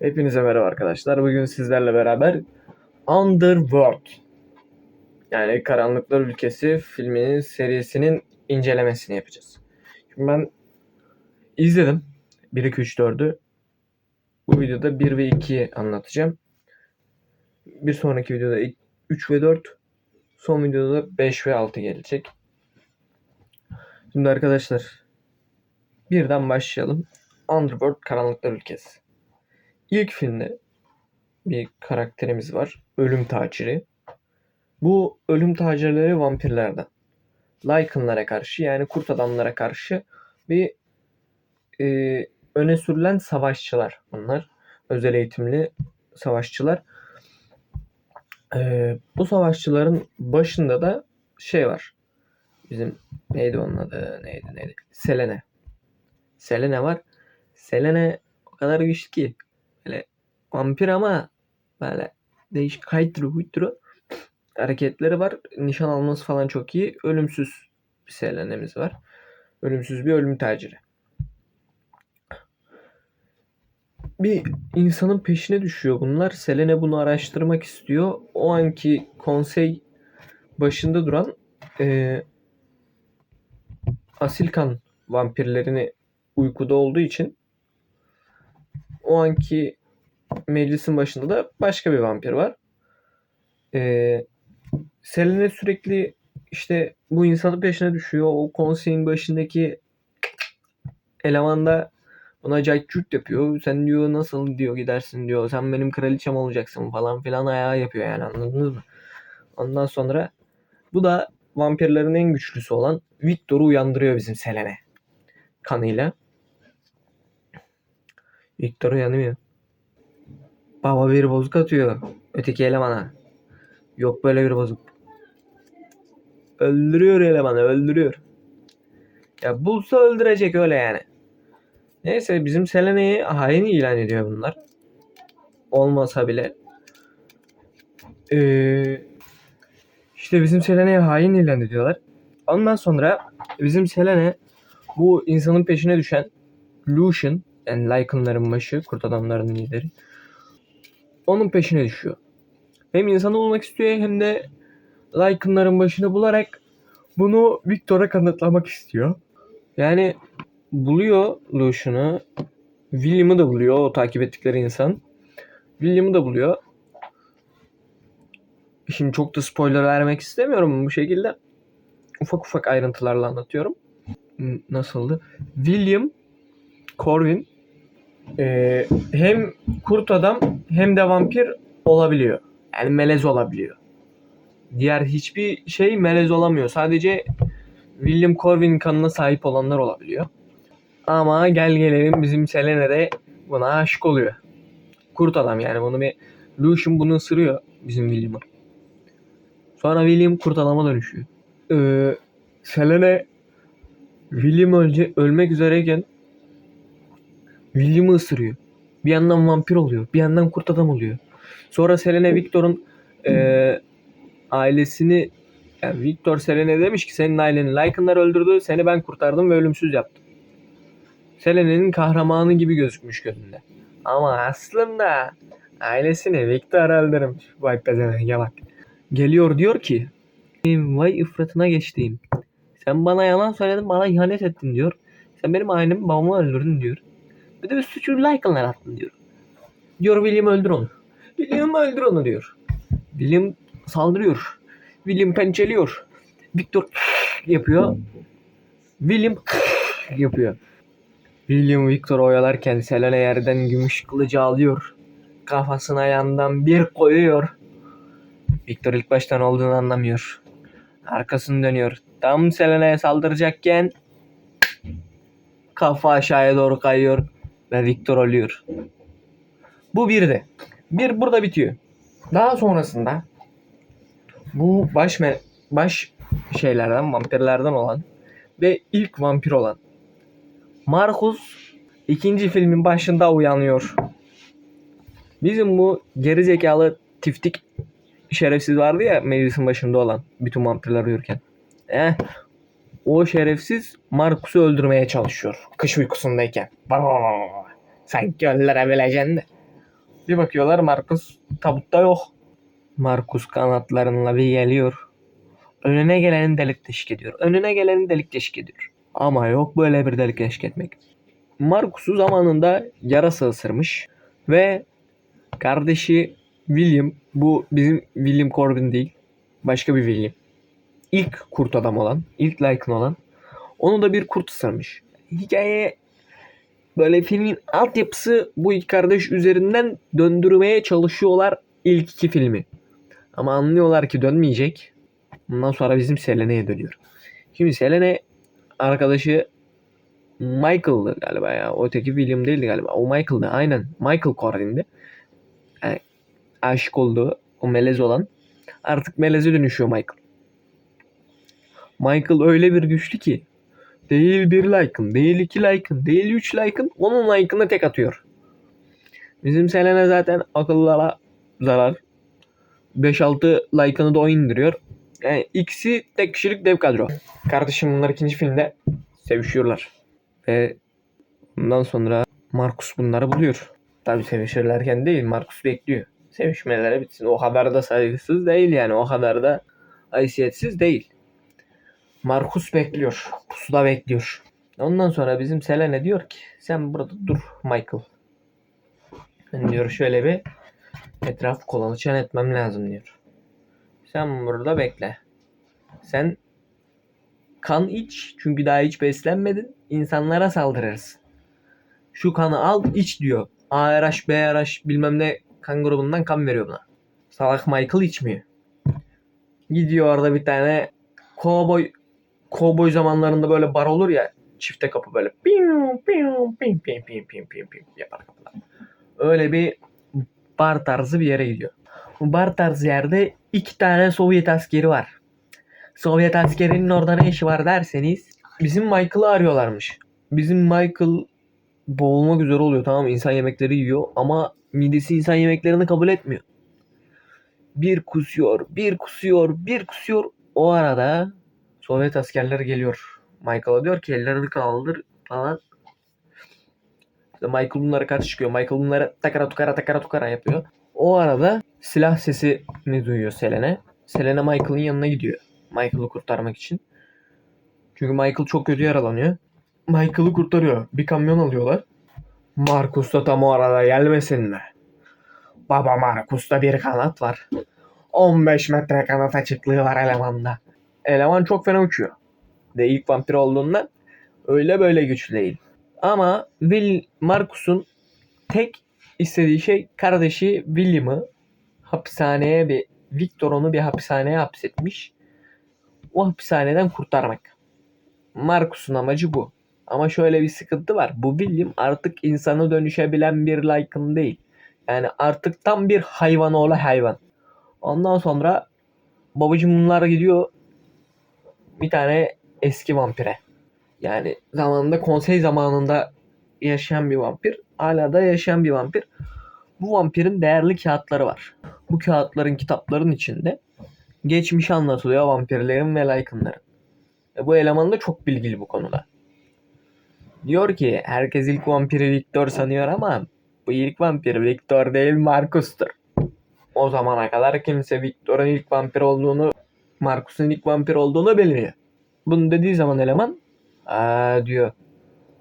Hepinize merhaba arkadaşlar. Bugün sizlerle beraber Underworld yani Karanlıklar Ülkesi filminin serisinin incelemesini yapacağız. Şimdi ben izledim 1 2 3 4'ü. Bu videoda 1 ve 2'yi anlatacağım. Bir sonraki videoda 3 ve 4, son videoda 5 ve 6 gelecek. Şimdi arkadaşlar birden başlayalım. Underworld Karanlıklar Ülkesi. İlk filmde bir karakterimiz var. Ölüm taciri. Bu ölüm tacirleri vampirlerden. Lycanlara karşı yani kurt adamlara karşı bir e, öne sürülen savaşçılar bunlar. Özel eğitimli savaşçılar. E, bu savaşçıların başında da şey var. Bizim neydi onun adı? Neydi neydi? Selene. Selene var. Selene o kadar güçlü ki böyle vampir ama böyle değişik kaytırı huyturu hareketleri var. Nişan alması falan çok iyi. Ölümsüz bir selenemiz var. Ölümsüz bir ölüm taciri. Bir insanın peşine düşüyor bunlar. Selene bunu araştırmak istiyor. O anki konsey başında duran e, Asilkan vampirlerini uykuda olduğu için o anki meclisin başında da başka bir vampir var. Ee, Selene sürekli işte bu insanın peşine düşüyor. O konseyin başındaki eleman da buna caycut yapıyor. Sen diyor nasıl diyor gidersin diyor. Sen benim kraliçem olacaksın falan filan ayağı yapıyor yani anladınız mı? Ondan sonra bu da vampirlerin en güçlüsü olan Victor'u uyandırıyor bizim Selene kanıyla. Victor uyanıyor. Baba bir bozuk atıyor. Öteki elemana. Yok böyle bir bozuk. Öldürüyor elemanı öldürüyor. Ya bulsa öldürecek öyle yani. Neyse bizim Selene'yi hain ilan ediyor bunlar. Olmasa bile. Ee, işte bizim Selene'yi hain ilan ediyorlar. Ondan sonra bizim Selene bu insanın peşine düşen Lucian yani Lycan'ların başı, kurt adamlarının lideri. Onun peşine düşüyor. Hem insanı bulmak istiyor hem de Lycan'ların başını bularak bunu Victor'a kanıtlamak istiyor. Yani buluyor Lucian'ı. William'ı da buluyor o takip ettikleri insan. William'ı da buluyor. Şimdi çok da spoiler vermek istemiyorum bu şekilde. Ufak ufak ayrıntılarla anlatıyorum. Nasıldı? William Corwin e, hem kurt adam hem de vampir olabiliyor. Yani melez olabiliyor. Diğer hiçbir şey melez olamıyor. Sadece William Corwin kanına sahip olanlar olabiliyor. Ama gel gelelim bizim Selene de buna aşık oluyor. Kurt adam yani bunu bir Lucian bunu ısırıyor bizim William'ı. Sonra William kurt adama dönüşüyor. Ee, Selene William önce ölmek üzereyken William'ı ısırıyor. Bir yandan vampir oluyor. Bir yandan kurt adam oluyor. Sonra Selene Victor'un e, ailesini yani Victor Selene demiş ki senin aileni Lycan'lar öldürdü. Seni ben kurtardım ve ölümsüz yaptım. Selene'nin kahramanı gibi gözükmüş gözünde. Ama aslında ailesini Victor öldürmüş. Vay pezevenge bak. Geliyor diyor ki vay ifratına geçtiğim. Sen bana yalan söyledin bana ihanet ettin diyor. Sen benim ailemi babamı öldürdün diyor. Bir de bir suçu Lycan'lar attın diyor. Diyor William öldür onu. William öldür onu diyor. William saldırıyor. William pençeliyor. Victor yapıyor. William yapıyor. William Victor oyalarken Selene yerden gümüş kılıcı alıyor. Kafasına yandan bir koyuyor. Victor ilk baştan olduğunu anlamıyor. Arkasını dönüyor. Tam Selene'ye saldıracakken kafa aşağıya doğru kayıyor ve Victor ölüyor. Bu bir de. Bir burada bitiyor. Daha sonrasında bu baş me- baş şeylerden, vampirlerden olan ve ilk vampir olan Marcus ikinci filmin başında uyanıyor. Bizim bu geri zekalı tiftik şerefsiz vardı ya meclisin başında olan bütün vampirler uyurken. Eh, o şerefsiz Marcus'u öldürmeye çalışıyor. Kış uykusundayken. Sanki öllere bileceksin de. Bir bakıyorlar Marcus tabutta yok. Marcus kanatlarınla bir geliyor. Önüne geleni delik deşik ediyor. Önüne geleni delik deşik ediyor. Ama yok böyle bir delik deşik etmek. Marcus'u zamanında yarasa ısırmış. Ve kardeşi William, bu bizim William Corbin değil. Başka bir William. İlk kurt adam olan, ilk Lycan olan. Onu da bir kurt ısırmış. Hikaye böyle filmin altyapısı bu iki kardeş üzerinden döndürmeye çalışıyorlar ilk iki filmi. Ama anlıyorlar ki dönmeyecek. Bundan sonra bizim Selene'ye dönüyor. Şimdi Selene arkadaşı Michael'dı galiba ya. Öteki William değildi galiba. O Michael'dı aynen. Michael Corbin'di. Yani aşık olduğu o melez olan. Artık meleze dönüşüyor Michael. Michael öyle bir güçlü ki değil bir like'ın, değil iki like'ın, değil üç like'ın, onun like'ını tek atıyor. Bizim Selene zaten akıllara zarar. 5-6 like'ını da o indiriyor. Yani ikisi tek kişilik dev kadro. Kardeşim bunlar ikinci filmde sevişiyorlar. Ve bundan sonra Markus bunları buluyor. Tabi sevişirlerken değil Markus bekliyor. Sevişmeleri bitsin. O kadar da saygısız değil yani. O kadar da haysiyetsiz değil. Markus bekliyor. Pusuda bekliyor. Ondan sonra bizim Selene diyor ki sen burada dur Michael. Ben diyor şöyle bir etraf kolaçan etmem lazım diyor. Sen burada bekle. Sen kan iç çünkü daha hiç beslenmedin. İnsanlara saldırırsın. Şu kanı al iç diyor. ARH, BRH bilmem ne kan grubundan kan veriyor buna. Salak Michael içmiyor. Gidiyor orada bir tane kovboy kovboy zamanlarında böyle bar olur ya çifte kapı böyle piu piu pim pim pim pim pim pim yapar kapılar. Öyle bir bar tarzı bir yere gidiyor. Bu bar tarzı yerde iki tane Sovyet askeri var. Sovyet askerinin orada ne işi var derseniz bizim Michael'ı arıyorlarmış. Bizim Michael boğulmak üzere oluyor tamam insan yemekleri yiyor ama midesi insan yemeklerini kabul etmiyor. Bir kusuyor, bir kusuyor, bir kusuyor. O arada Sovyet askerleri geliyor. Michael'a diyor ki ellerini kaldır falan. İşte Michael bunlara karşı çıkıyor. Michael bunları takara tukara takara tukara yapıyor. O arada silah sesini duyuyor Selene. Selene Michael'ın yanına gidiyor. Michael'ı kurtarmak için. Çünkü Michael çok kötü yaralanıyor. Michael'ı kurtarıyor. Bir kamyon alıyorlar. Marcus da tam o arada gelmesin mi? Baba Marcus'ta bir kanat var. 15 metre kanat açıklığı var elemanda. Eleman çok fena uçuyor. De ilk vampir olduğundan öyle böyle güçlü değil. Ama Will Marcus'un tek istediği şey kardeşi William'ı hapishaneye bir Victor onu bir hapishaneye hapsetmiş. O hapishaneden kurtarmak. Marcus'un amacı bu. Ama şöyle bir sıkıntı var. Bu William artık insanı dönüşebilen bir Lycan değil. Yani artık tam bir hayvan oğlu hayvan. Ondan sonra babacım bunlar gidiyor bir tane eski vampire. Yani zamanında konsey zamanında yaşayan bir vampir. Hala da yaşayan bir vampir. Bu vampirin değerli kağıtları var. Bu kağıtların kitapların içinde geçmiş anlatılıyor vampirlerin ve Lycan'ların. E bu eleman da çok bilgili bu konuda. Diyor ki herkes ilk vampiri Victor sanıyor ama bu ilk vampir Victor değil Marcus'tur. O zamana kadar kimse Victor'un ilk vampir olduğunu Marcus'un ilk vampir olduğunu bilmiyor. Bunu dediği zaman eleman aa diyor.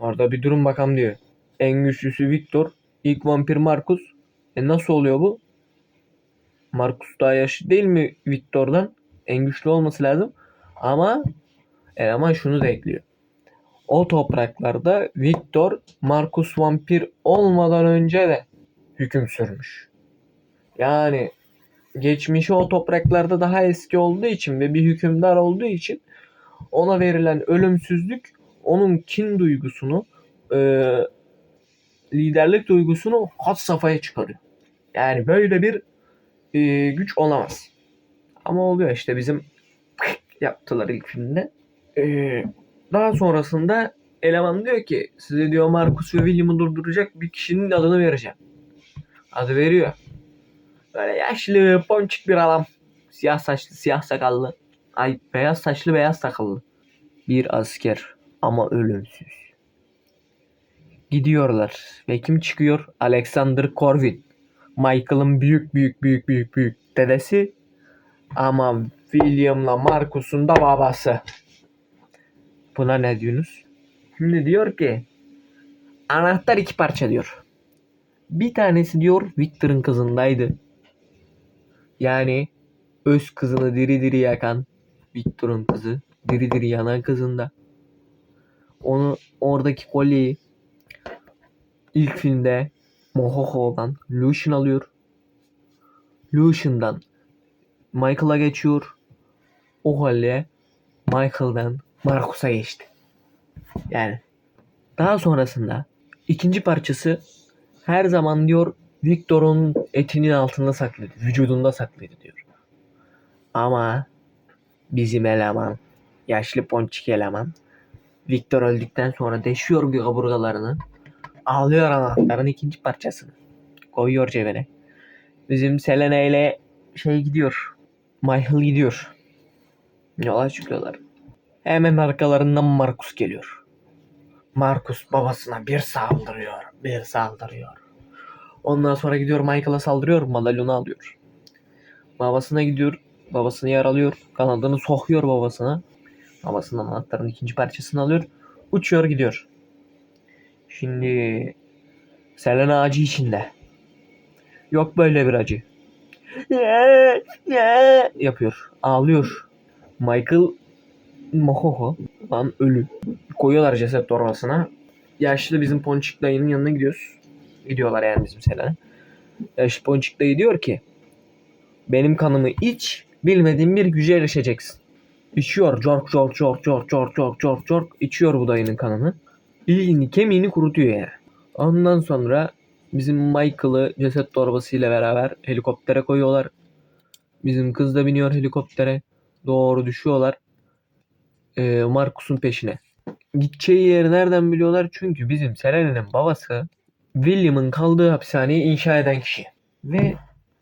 Orada bir durum bakalım diyor. En güçlüsü Victor. ilk vampir Marcus. E nasıl oluyor bu? Marcus daha yaşlı değil mi Victor'dan? En güçlü olması lazım. Ama eleman şunu da ekliyor. O topraklarda Victor Marcus vampir olmadan önce de hüküm sürmüş. Yani geçmişi o topraklarda daha eski olduğu için ve bir hükümdar olduğu için ona verilen ölümsüzlük onun kin duygusunu e, liderlik duygusunu hat safhaya çıkarıyor. Yani böyle bir e, güç olamaz. Ama oluyor işte bizim yaptılar ilk filmde. E, daha sonrasında eleman diyor ki size diyor Marcus ve William'ı durduracak bir kişinin adını vereceğim. Adı veriyor. Böyle yaşlı, ponçik bir adam. Siyah saçlı, siyah sakallı. Ay beyaz saçlı, beyaz sakallı. Bir asker ama ölümsüz. Gidiyorlar ve kim çıkıyor? Alexander Corvin. Michael'ın büyük büyük büyük büyük büyük dedesi ama William'la Marcus'un da babası. Buna ne diyorsunuz? Şimdi diyor ki anahtar iki parça diyor. Bir tanesi diyor Victor'ın kızındaydı. Yani öz kızını diri diri yakan Victor'un kızı. Diri diri yanan kızında. Onu oradaki kolyeyi ilk filmde Mohoho'dan Lucian alıyor. Lucian'dan Michael'a geçiyor. O kolye Michael'dan Marcus'a geçti. Yani daha sonrasında ikinci parçası her zaman diyor Victor'un etinin altında saklıydı. Vücudunda saklıydı diyor. Ama bizim eleman, yaşlı ponçik eleman Victor öldükten sonra deşiyor kaburgalarını. Alıyor anahtarın ikinci parçasını. Koyuyor cebine. Bizim Selena ile şey gidiyor. Michael gidiyor. Yola çıkıyorlar. Hemen arkalarından Marcus geliyor. Marcus babasına bir saldırıyor. Bir saldırıyor. Ondan sonra gidiyor Michael'a saldırıyor. Madalyonu alıyor. Babasına gidiyor. Babasını yaralıyor. Kanadını sokuyor babasına. Babasının anahtarının ikinci parçasını alıyor. Uçuyor gidiyor. Şimdi Selena acı içinde. Yok böyle bir acı. yapıyor. Ağlıyor. Michael Mohoho lan ölü. Koyuyorlar ceset torbasına. Yaşlı bizim Ponçik dayının yanına gidiyoruz. Gidiyorlar yani bizim Selena. Yaşlı Ponçik dayı diyor ki benim kanımı iç bilmediğin bir güce erişeceksin. İçiyor. Cork cork cork cork cork cork cork cork içiyor bu dayının kanını. İliğini kemiğini kurutuyor yani. Ondan sonra bizim Michael'ı ceset torbasıyla beraber helikoptere koyuyorlar. Bizim kız da biniyor helikoptere. Doğru düşüyorlar. Ee, Marcus'un peşine. Gideceği yeri nereden biliyorlar? Çünkü bizim Selena'nın babası William'ın kaldığı hapishaneyi inşa eden kişi. Ve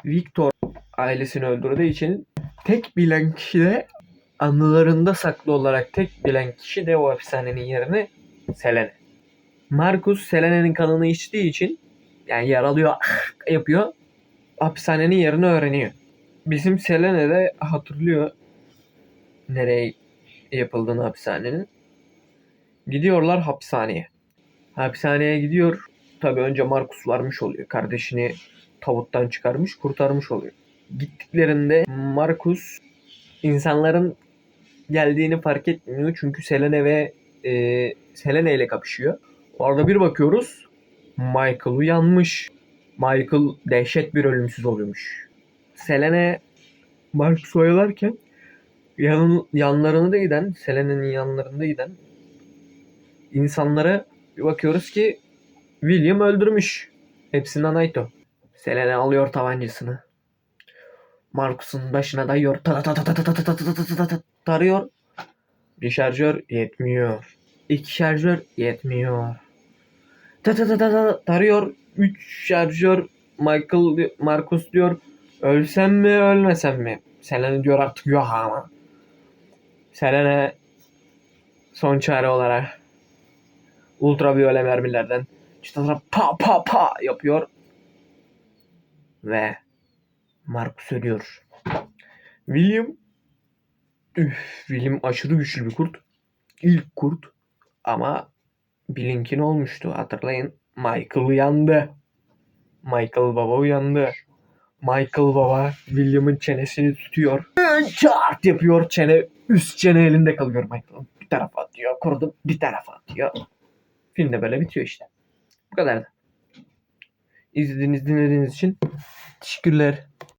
Victor ailesini öldürdüğü için tek bilen kişi de anılarında saklı olarak tek bilen kişi de o hapishanenin yerini Selene. Marcus Selene'nin kanını içtiği için yani yaralıyor yapıyor. Hapishanenin yerini öğreniyor. Bizim Selene de hatırlıyor nereye yapıldığını hapishanenin. Gidiyorlar hapishaneye. Hapishaneye gidiyor. Tabii önce Marcus varmış oluyor. Kardeşini tavuttan çıkarmış, kurtarmış oluyor. Gittiklerinde Marcus insanların geldiğini fark etmiyor. Çünkü Selene ve e, Selene ile kapışıyor. Orada bir bakıyoruz. Michael uyanmış. Michael dehşet bir ölümsüz oluyormuş. Selene Marcus oyalarken yan, yanlarında giden, Selene'nin yanlarında giden insanlara bir bakıyoruz ki William öldürmüş. Hepsini Naito. Selena alıyor tabancasını. Marcus'un başına dayıyor. Tarıyor. Bir şarjör yetmiyor. İki şarjör yetmiyor. Ta ta ta ta ta tarıyor. Üç şarjör Michael Marcus diyor. Ölsem mi ölmesem mi? Selena diyor artık yok ama. Selena son çare olarak ultraviyole mermilerden çıtara pa pa pa yapıyor. Ve Marcus ölüyor. William üf, William aşırı güçlü bir kurt. İlk kurt ama Blink'in olmuştu. Hatırlayın. Michael uyandı. Michael baba uyandı. Michael baba William'ın çenesini tutuyor. Çart yapıyor çene. Üst çene elinde kalıyor Michael. Bir tarafa atıyor. Kurudu bir tarafa atıyor. Film de böyle bitiyor işte. Bu kadar da. İzlediğiniz dinlediğiniz için teşekkürler.